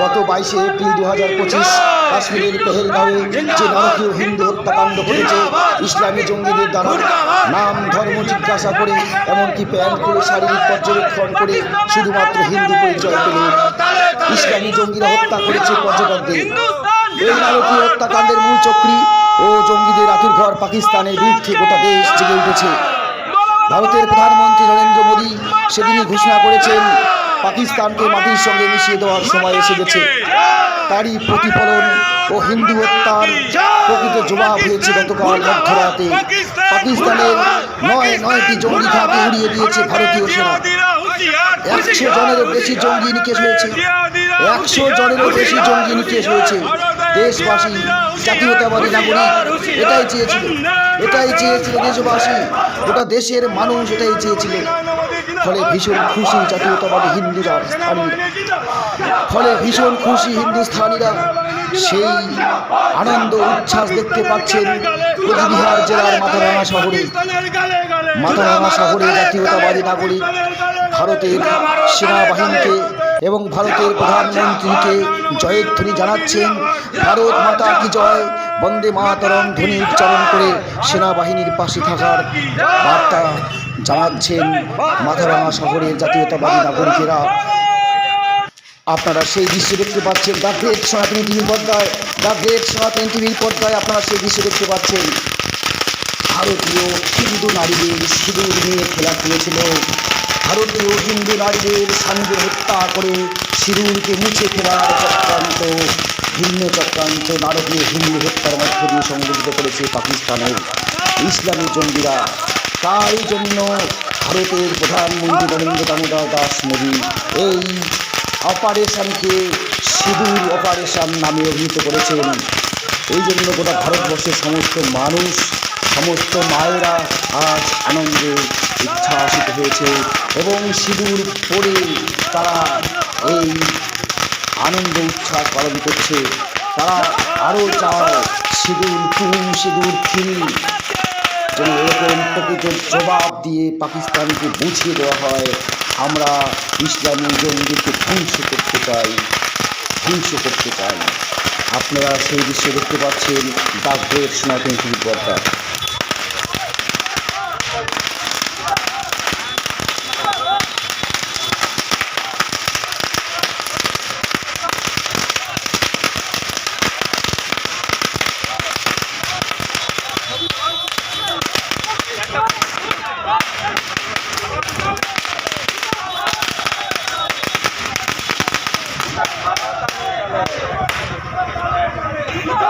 গত বাইশে এপ্রিল দু হাজার পঁচিশ কাশ্মীরের পেহেলগাঁওয়ে যে নারকীয় হিন্দু হত্যাকাণ্ড ঘটেছে ইসলামী জঙ্গিদের দ্বারা নাম ধর্ম জিজ্ঞাসা করে এমনকি প্যান্ট করে শারীরিক পর্যবেক্ষণ করে শুধুমাত্র হিন্দু পরিচয় পেলে ইসলামী জঙ্গিরা হত্যা করেছে পর্যটকদের। এই নারকীয় হত্যাকাণ্ডের মূল চক্রী ও জঙ্গিদের আতুরঘর পাকিস্তানের বিরুদ্ধে গোটা দেশ জেগে উঠেছে। ভারতের প্রধানমন্ত্রী নরেন্দ্র মোদী সেদিনই ঘোষণা করেছেন পাকিস্তানকে মাটির সঙ্গে মিশিয়ে দেওয়ার সময় এসে গেছে তারই প্রতিফলন ও হিন্দু হত্যার প্রকৃত জবাব হয়েছে গতকাল মধ্যরাতে। পাকিস্তানের নয় নয়টি জঙ্গি ঘাঁটি উড়িয়ে দিয়েছে ভারতীয় সেনা। একশো জনেরও বেশি জঙ্গি নিকেশ হয়েছে। একশো জনেরও বেশি জঙ্গি নিকেশ হয়েছে। দেশবাসী জাতীয়তাবাদী নাগরিক এটাই চেয়েছিল এটাই চেয়েছিল দেশবাসী। গোটা দেশের মানুষ এটাই চেয়েছিল ফলে ভীষণ খুশি জাতীয়তাবাদী হিন্দুরা স্থানীয়রা। ফলে ভীষণ খুশি হিন্দুস্থানীরা সেই আনন্দ, উচ্ছ্বাস দেখতে পাচ্ছেন কোচবিহার জেলার মাথাভাঙা শহরে। মাথাভাঙা শহরে জাতীয়তাবাদী নাগরিক ভারতের সেনাবাহিনীকে এবং ভারতের প্রধানমন্ত্রীকে জয়ের জয়ধ্বনি জানাচ্ছেন। ভারত মাতা কি জয়? বন্দে মাতরম ধ্বনি উচ্চারণ করে সেনাবাহিনীর পাশে থাকার বার্তা জানাচ্ছেন মাথাভাঙা শহরের জাতীয়তাবাদী নাগরিকেরা। আপনারা সেই দৃশ্য দেখতে পাচ্ছেন দ্য গ্রেট সনাতনী টিভির পর্দায় দ্য গ্রেট সনাতনী টিভির পর্দায় আপনারা সেই দৃশ্য দেখতে পাচ্ছেন। ভারতীয় হিন্দু নারীদের সিঁদুর নিয়ে খেলা খেলেছিল। ভারতীয় হিন্দু নারীদের সঙ্গে হত্যা করে সিঁদুরকে মুছে ফেলার চক্রান্ত, ভিন্ন চক্রান্ত নারকীয় হিন্দু হত্যার মধ্য দিয়ে সংগঠিত করেছে পাকিস্তানের ইসলামী জঙ্গিরা। তাই জন্য ভারতের প্রধানমন্ত্রী নরেন্দ্র দামোদর দাস মোদী এই অপারেশনকে সিঁদুর অপারেশন নামে অভিহিত করেছেন। এই জন্য গোটা ভারতবর্ষের সমস্ত মানুষ, সমস্ত মায়েরা আজ আনন্দে উচ্ছ্বাসিত হয়েছে এবং সিঁদুর পরে তারা এই আনন্দ উচ্ছ্বাস পালন করছে। তারা আরও চায় সিঁদুর টুম সিঁদুর ফিরি যেন এরকম প্রকৃত জবাব দিয়ে পাকিস্তানকে বুঝিয়ে দেওয়া হয়, আমরা ইসলামী জঙ্গিকে ধ্বংস করতে চাই, ধ্বংস করতে চাই। আপনারা সেই দৃশ্য দেখতে পাচ্ছেন দ্য গ্রেট সনাতন পর্দা Let's go.